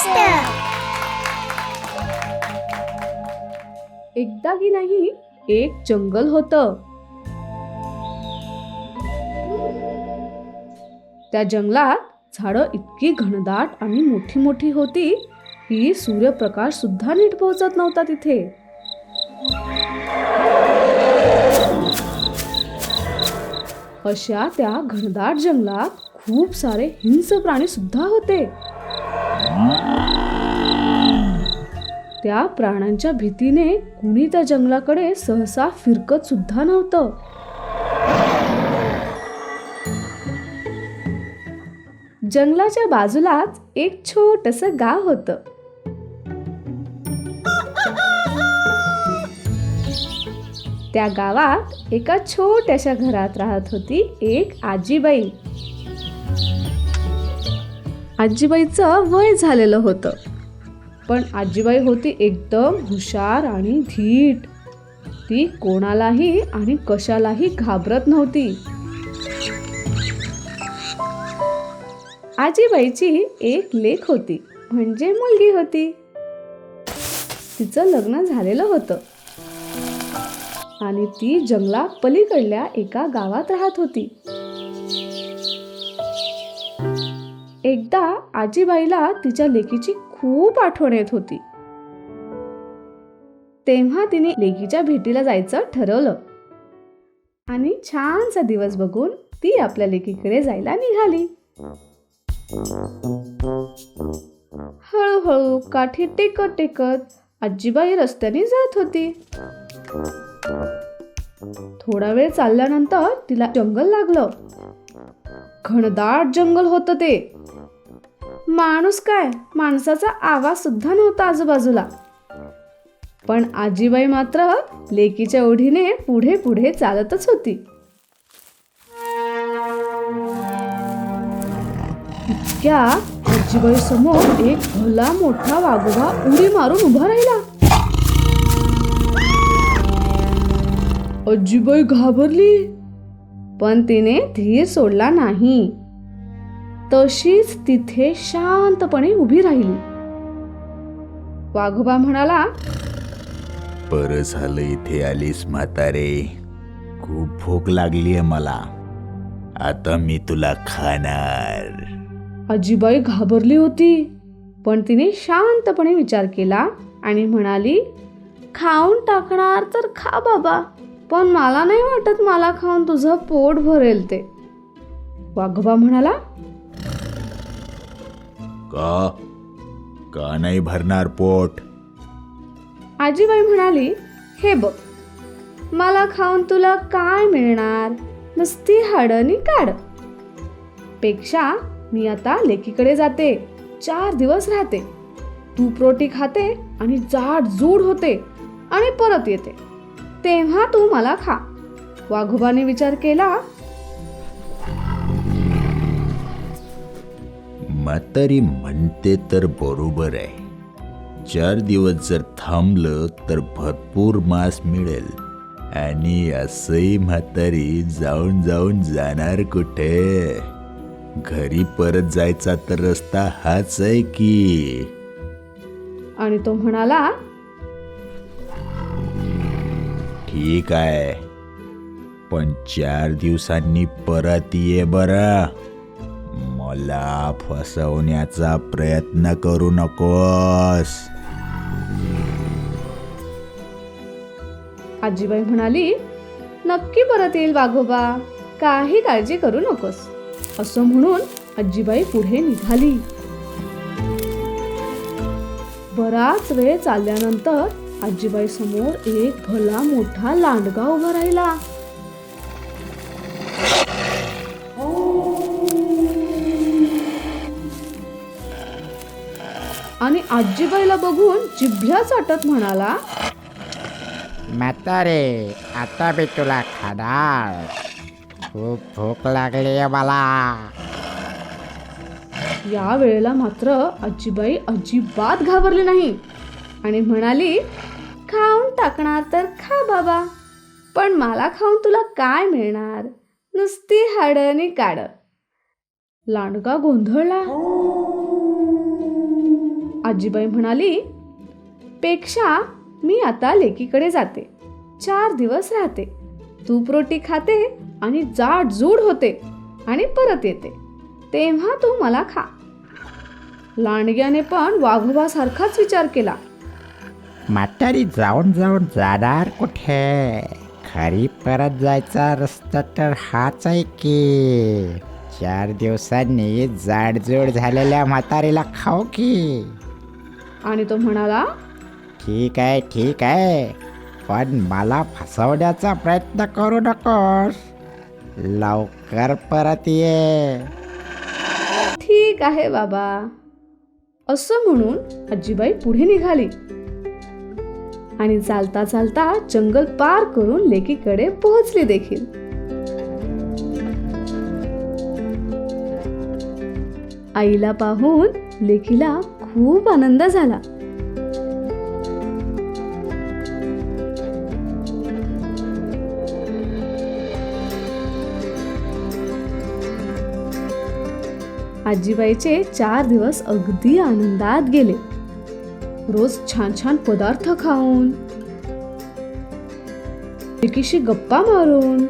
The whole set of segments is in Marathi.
मस्त एकदा की नाही एक जंगल होतं. त्या जंगलात झाडं इतकी घनदाट आणि मोठी मोठी होती की सूर्यप्रकाश सुद्धा नीट पोहोचत नव्हता तिथे. अशा त्या घनदाट जंगलात खूप सारे हिंस प्राणी सुद्धा होते. त्या प्राण्यांच्या भीतीने कुणी त्या जंगलाकडे सहसा फिरकत सुद्धा नव्हतं. जंगलाच्या बाजूलाच एक छोटस गाव होतं. त्या गावात एका छोट्याशा घरात राहत होती एक आजीबाई. आजीबाईचं वय झालेलं होतं. पण आजीबाई होती एकदम हुशार आणि धीट. ती कोणालाही आणि कशालाही घाबरत नव्हती. आजीबाईची एक लेख होती म्हणजे मुलगी होती. तिचं लग्न झालेलं होतं. आणि ती जंगला पलीकडल्या एका गावात राहत होती. एकदा आजीबाईला तिच्या लेकीची खूप आठवण येत होती. तेव्हा तिने लेकीच्या भेटीला जायचं ठरवलं. आणि छानसा दिवस बघून ती आपल्या लेकीकडे जायला निघाली. हळूहळू काठी टेकत टेकत आजीबाई रस्त्याने जात होती. थोडा वेळ चालल्यानंतर तिला जंगल लागलं. घनदाट जंगल होतं ते. माणूस काय? माणसाचा आवाज सुद्धा नव्हता आजूबाजूला. पण आजीबाई मात्र लेकीच्या ओढीने पुढे पुढे चालतच होती. इतक्या आजीबाई समोर एक भला मोठा वाघोबा उडी मारून उभा राहिला. आजीबाई घाबरली. पण तिने धीर सोडला नाही. तशीच तिथे शांतपणे उभी राहिली. वाघोबा म्हणाला बरं झालं इथे आलीस म्हातारे. खूप भूक लागलीये मला. आता मी तुला खाणार. अजिबाई घाबरली होती पण तिने शांतपणे विचार केला आणि म्हणाली खाऊन टाकणार तर खा बाबा. पण मला नाही वाटत मला खाऊन तुझं पोट भरेल ते. वाघोबा म्हणाला का? का नाही भरणार पोट? आजीबाई म्हणाली हे बघ मला खाऊन तुला काय मिळणार? नुसती हाडणी काढपेक्षा मी आता लेकीकडे जाते चार दिवस राहते. तूप रोटी खाते आणि जाड जूड होते आणि परत येते. तेव्हा तू मला खा. वाघोबाने विचार केला म्हातारी म्हणते तर बरोबर आहे. चार दिवस जर थांबलं तर भरपूर मांस मिळेल. आणि असंही म्हातारी जाऊन जाऊन जाणार कुठे? घरी परत जायचा तर रस्ता हाच आहे की. आणि तो म्हणाला ठीक आहे. पण चार दिवसांनी परत ये बरं. मला फसवण्याचा प्रयत्न करू नकोस. आजीबाई म्हणाली नक्की परत येईल वाघोबा. काही काळजी करू नकोस. असं म्हणून आजीबाई पुढे निघाली. बराच वेळ चालल्यानंतर आजीबाई समोर एक भला मोठा लांडगा उभा राहिला. आणि आजीबाईला बघून जिभल्या चाटत म्हणाला म्हातारे आता मी तुला खाणार खूप भूक लागली आहे मला. या वेळेला मात्र आजीबाई अजिबात घाबरली नाही आणि म्हणाली टाकणार तर खा बाबा. पण मला खाऊन तुला काय मिळणार? नुसती हाडं आणि काड लांडगा गोंधळला. आजीबाई म्हणाली पेक्षा मी आता लेकीकडे जाते. चार दिवस राहते. तूप रोटी खाते आणि जाड जूड होते आणि परत येते. तेव्हा तू मला खा. लांडग्याने पण वाघोबासारखाच विचार केला. म्हातारी जाऊन जाऊन जाणार कुठे? खरी परत जायचा रस्ता तर हाच आहे की. चार दिवसांनी जाडजूड झालेल्या म्हातारीला खाऊ की. आणि तो म्हणाला ठीक आहे ठीक आहे. पण मला फसवण्याचा प्रयत्न करू नकोस. लवकर परत ये. ठीक आहे बाबा. असं म्हणून आजीबाई पुढे निघाली. आणि चालता चालता जंगल पार करून लेकीकडे पोहोचली देखील. आईला पाहून लेकीला खूप आनंद झाला. आजीबाईचे चार दिवस अगदी आनंदात गेले. रोज छान छान पदार्थ खाऊन. एकीशी गप्पा मारून.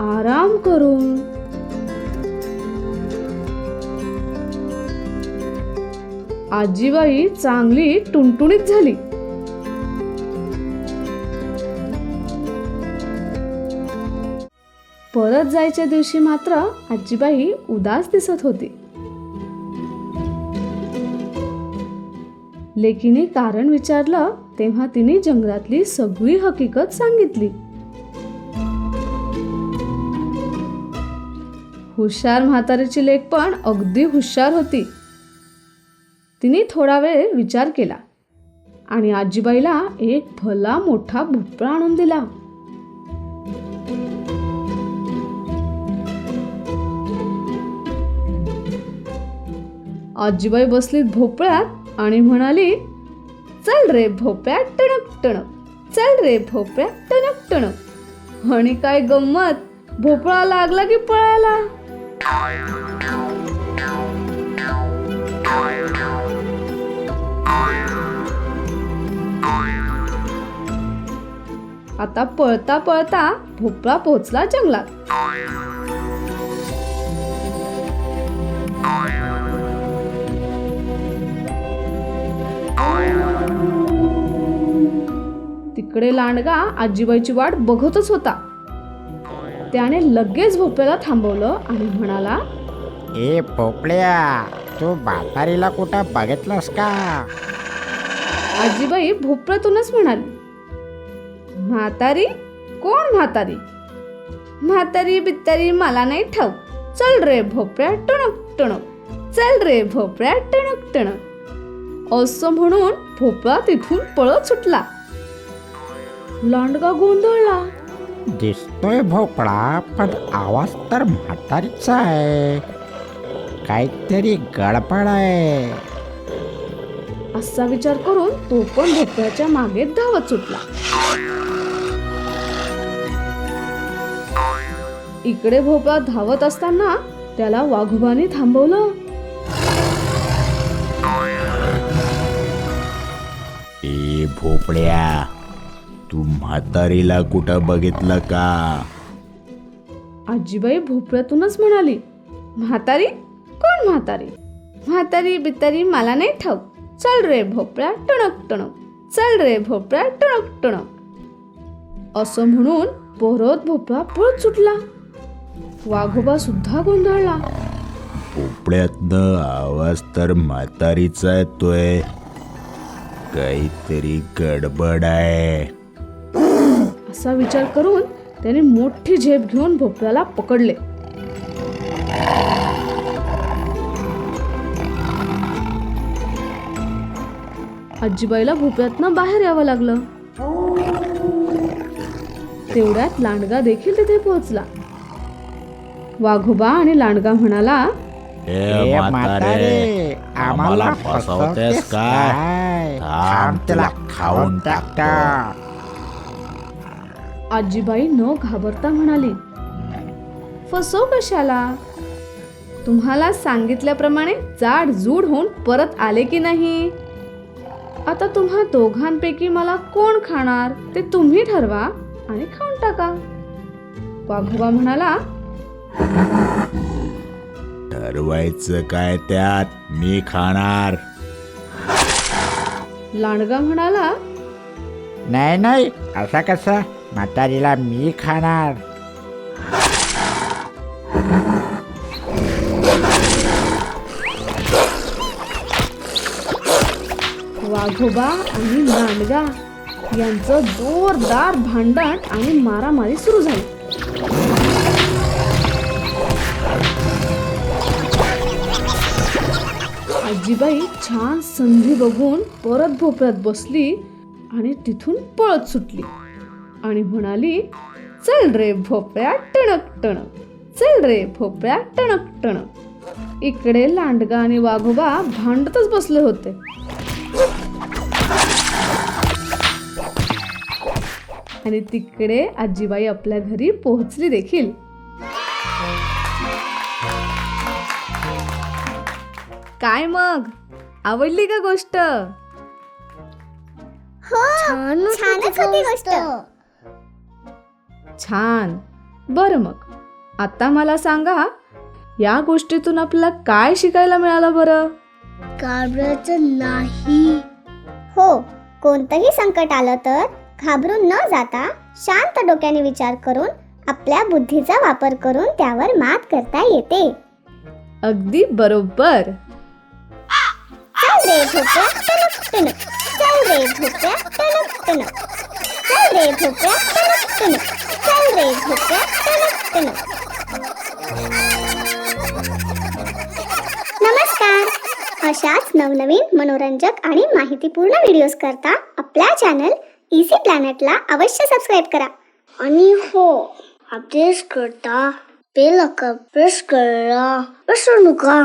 आराम करून. आजीबाई चांगली टुणटुणीत झाली. परत जायच्या दिवशी मात्र आजीबाई उदास दिसत होती. लेकीने कारण विचारलं तेव्हा तिने जंगलातली सगळी हकीकत सांगितली. हुशार म्हातारीची लेक पण अगदी हुशार होती. तिने थोडा वेळ विचार केला आणि आजीबाईला एक भला मोठा भोपळा आणून दिला. आजीबाई बसलीत भोपळ्यात आणि म्हणाली चल रे भोप्या टणक टणक चल रे भोप्या टणक टणक. आणि काय गंमत भोपळा लागला की पळायला? आता पळता पळता भोपळा पोहोचला जंगलात. तिकडे लांडगा आजीबाईची वाट बघतच होता. त्याने लगेच भोपळ्याला थांबवलं आणि म्हणाला ए पोपड्या तू म्हातारीला कुठं बघितलंस का? आजीबाई भोपळ्यातूनच म्हणाली म्हातारी? कोण म्हातारी? म्हातारी बित्तारी मला नाही ठाऊक. चल रे भोपळ्या टणक टणक. चल रे भोपळ्या टणक टणक. असं म्हणून भोपळा तिथून पळत सुटला. लांडगा गोंधळला. दिसतोय भोपळा पण आवाज तर म्हातारीचा आहे. काहीतरी गडबड आहे. असा विचार करून तो पण भोपळ्याच्या मागे धावत सुटला. इकडे भोपळा धावत असताना त्याला वाघोबाने थांबवलं. ए भोपड्या तू म्हातारीला कुठं बघितलं का? आजीबाई भोपळ्यातूनच म्हणाली म्हातारी? कोण म्हातारी? म्हातारी बितारी मला नाही ठाऊक. चल रे भोपळ्या टणक टणक. चल रे भोपळ्या टणक टणक. असं म्हणून परत भोपळा पळत सुटला. वाघोबा सुद्धा गोंधळला. भोपळ्यातनं आवाज तर म्हातारीचा येतोय. काहीतरी गडबड आहे. असा विचार करून त्याने मोठी झेप घेऊन भोपळ्याला पकडले. आजीबाईला भोपळ्यातनं बाहेर यावं लागलं. तेवढ्यात लांडगा देखील तिथे पोहोचला. वाघोबा आणि लांडगा म्हणाला आम्हाला फसवतेस काय खाऊन टाकतो आजीबाई न घाबरता म्हणाली फसव कशाला? तुम्हाला सांगितल्याप्रमाणे जाड जूड होऊन परत आले की नाही? आता तुम्हा दोघांपैकी मला कोण खाणार ते तुम्ही ठरवा आणि खाऊन टाका. वाघोबा म्हणाला ठरवायचं काय त्यात? मी खाणार. लांडगा म्हणाला नाही नाही असा कसा? म्हातारीला मी खाणार. वाघोबा आणि लांडगा यांचं जोरदार भांडण आणि मारामारी सुरू झाली. आजीबाई छान संधी बघून परत भोपळ्यात बसली आणि तिथून पळत सुटली. आणि म्हणाली चल रे भोपळ्या टणक टणक. चल रे भोपळ्या टणक टणक. इकडे लांडगा आणि वाघोबा भांडतच बसले होते. आणि तिकडे आजीबाई आपल्या घरी पोहोचली देखील. काय मग? आवडली का गोष्ट? छानच होती गोष्ट. छान. बरं मग. आता मला सांगा या गोष्टीतून आपल्याला काय शिकायला मिळालं बरं? घाबरायचं नाही. हो कोणतंही संकट आलं तर घाबरून न जाता शांत डोक्याने विचार करून आपल्या बुद्धीचा वापर करून त्यावर मात करता येते. अगदी बरोबर. चल रे भोप्या टणक टणक चल रे भोप्या टणक टणक चल रे भोप्या टणक टणक चल रे भोप्या टणक टणक नमस्कार. अशाच नवनवीन मनोरंजक आणि माहितीपूर्ण व्हिडिओज करता आपल्या चॅनल इसी प्लॅनेटला अवश्य सबस्क्राईब करा. आणि हो अपडेट्स करता बेल प्रेस करा विसरू नका